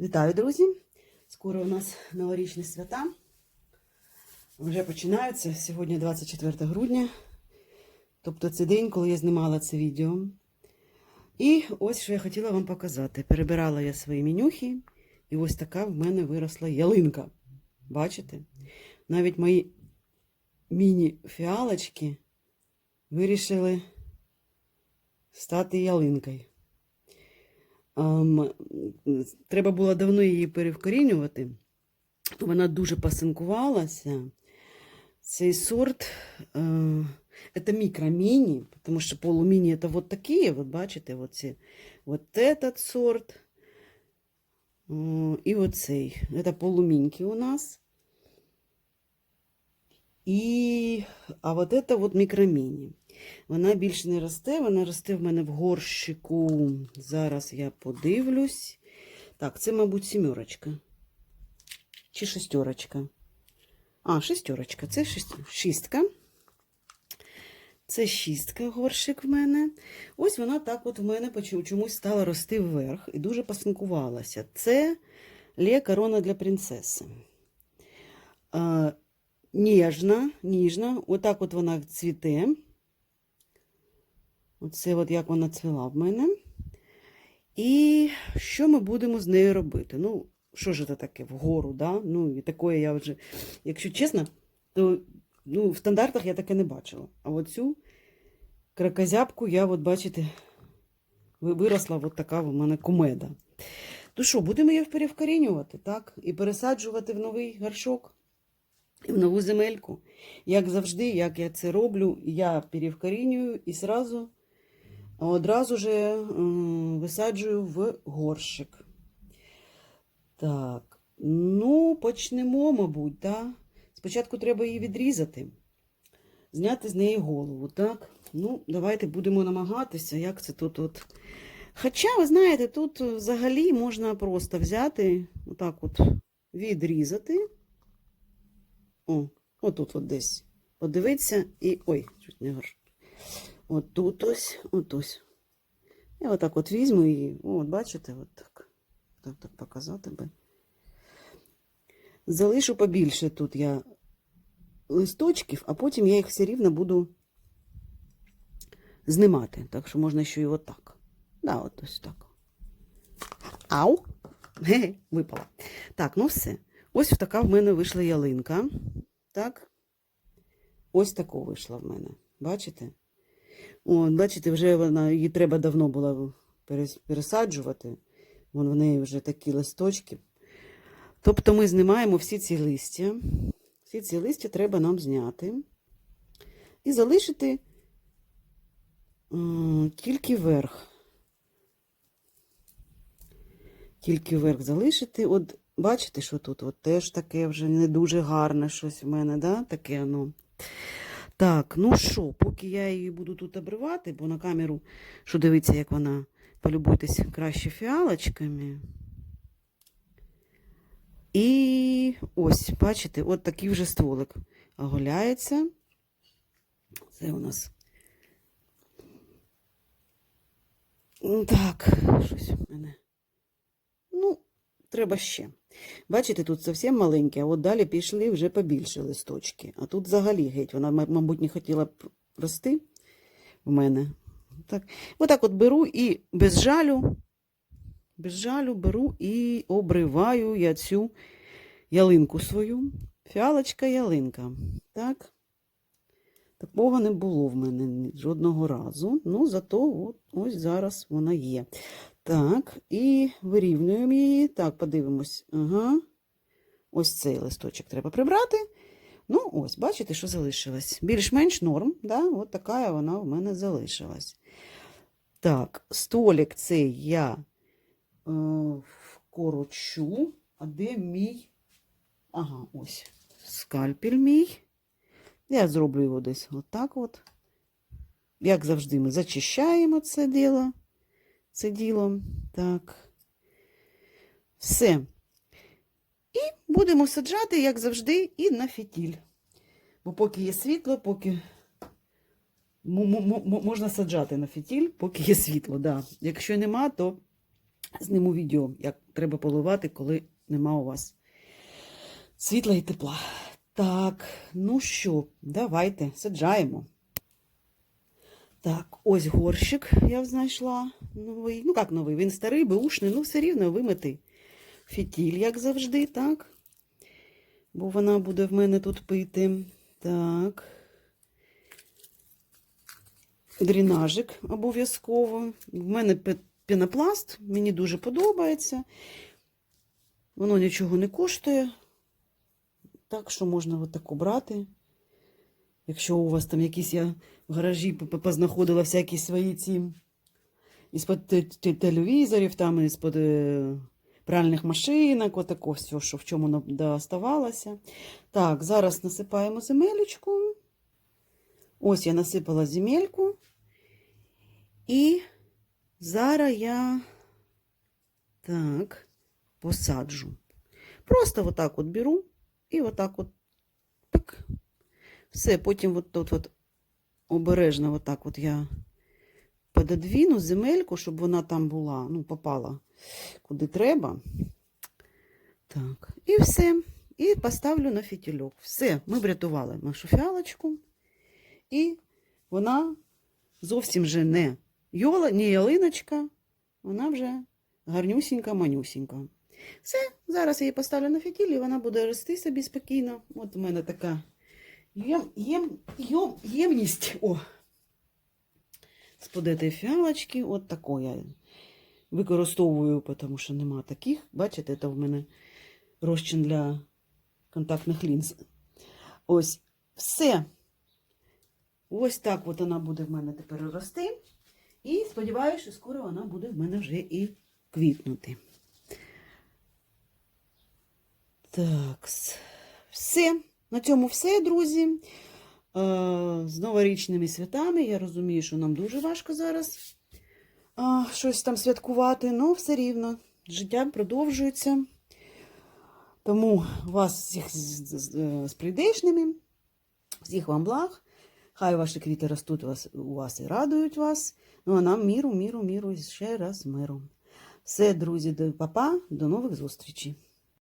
Вітаю, друзі! Скоро у нас новорічні свята. Вже починаються. Сьогодні 24 грудня. Тобто це день, коли я знімала це відео. І ось що я хотіла вам показати. Перебирала я свої менюхи, і ось така в мене виросла ялинка. Бачите? Навіть мої міні-фіалочки вирішили стати ялинкою. Треба було давно її перевкорінювати. то Вона дуже пасинкувалася. Цей сорт е, це мікроміні, тому що полуміні це вот такі, от бачите, вот, ці, вот сорт. І оцей. Це полуміньки у нас. І, а от це от мікроміні. Вона більше не росте, вона росте в мене в горщику. Зараз я подивлюсь. Так, це, мабуть, сімерочка. Чи шестерочка. А, шестерочка. Це шістка. Це шістка горщик в мене. Ось вона так от в мене чомусь стала рости вверх і дуже пасинкувалася. Це Лє корона для принцеси. Ніжна, ніжна. Отак от вона цвіте. Оце от як вона цвіла в мене. І що ми будемо з нею робити? Ну, що ж це таке вгору, да? Ну, і такое я вже, якщо чесно, то ну, в стандартах я таке не бачила. А оцю кракозябку я, от бачите, виросла от така в мене кумеда. То що, будемо її перевкорінювати, так? І пересаджувати в новий горшок, і в нову земельку. Як завжди, як я це роблю, я перевкорінюю і сразу, одразу же висаджую в горщик. Так, ну, почнемо, мабуть, так? Спочатку треба її відрізати, зняти з неї голову, так? Ну, давайте будемо намагатися, як це тут от. Хоча, ви знаєте, тут взагалі можна просто взяти, отак от відрізати. О, отут от десь. Подивитися і. Ой, чуть не горш. От тут ось, от ось. Я отак от візьму її. От бачите, от так. Так, так показати би. Залишу побільше тут я листочків, а потім я їх все рівно буду знімати. Так що можна ще й отак. Да, от ось так. Ау! Ге, випала. Так, ну все. Ось така в мене вийшла ялинка. Так. Ось тако вийшла в мене. Бачите? О, бачите, вже вона, її треба давно було пересаджувати. Вон в неї вже такі листочки. Тобто ми знімаємо всі ці листя. Всі ці листя треба нам зняти. І залишити тільки верх. Тільки верх залишити. От бачите, що тут от теж таке вже не дуже гарне щось в мене, да? таке воно. Так, ну що, поки я її буду тут обривати, бо на камеру, що дивиться, як вона, полюбуйтесь краще фіалочками. І ось, бачите, от такий вже стволик оголяється. Це у нас. Ну, Так, щось у мене. Ну, треба ще. Бачите, тут зовсім маленьке, а от далі пішли вже побільше листочки. А тут взагалі геть, вона, мабуть, не хотіла б рости в мене. Так. Отак от беру і без жалю, без жалю беру і обриваю я цю ялинку свою. Фіалочка ялинка. Так. Такого не було в мене жодного разу. Ну, зато от, ось зараз вона є. Так, і вирівнюємо її. Так, подивимось. Ага. Ось цей листочок треба прибрати. Ну, ось, бачите, що залишилось. Більш-менш норм, да? от така вона в мене залишилась. Так, столик цей я е, вкорочу. А де мій? Ага, ось. Скальпель мій. Я зроблю його десь отак от. Як завжди, ми зачищаємо це діло. Це діло. Так. Все. І будемо саджати, як завжди, і на фітіль. Бо поки є світло, поки можна саджати на фітіль, поки є світло. Да. Якщо нема, то Зніму відео, як треба поливати, коли нема у вас світла і тепла. Так, ну що, давайте саджаємо. Так, ось горщик я знайшла новий. Ну, як новий, він старий, беушний, ну все рівно вимити. Фітіль, як завжди, так? Бо вона буде в мене тут пити. Так. Дренажик обов'язково. В мене пінопласт, мені дуже подобається. Воно нічого не коштує. Так що можна отаку брати. Якщо у вас там якісь я в гаражі познаходила всякі свої ці із-под те- те- телевізорів, там із-под е, пральних машинок, отако все, що в чому доставалося. Так, зараз насипаємо земелечку. Ось я насипала земельку. І зараз я так посаджу. Просто отак от беру і отак от пик. Все, потім от тут от обережно отак от я пододвіну земельку, щоб вона там була, ну, попала куди треба. Так, і все. І поставлю на фітільок. Все, ми врятували нашу фіалочку. І вона зовсім вже не йола, не ялиночка, вона вже гарнюсінька, манюсінька. Все, зараз я її поставлю на фітіль, і вона буде рости собі спокійно. От у мене така єм, єм, єм, ємність. О, з-под этой фіалочки, от таку я використовую, тому що нема таких. Бачите, це в мене розчин для контактних лінз. Ось, все. Ось так от вона буде в мене тепер рости. І сподіваюся, що скоро вона буде в мене вже і квітнути. Так, все. На цьому все, друзі. Е, З новорічними святами. Я розумію, що нам дуже важко зараз щось там святкувати, але все рівно. Життя продовжується. Тому вас всіх з, з, прийдешними, всіх вам благ. Хай ваші квіти ростуть у вас, у вас і радують вас. Ну а нам міру, міру, міру і ще раз миру. Все, друзі, до папа, до нових зустрічей.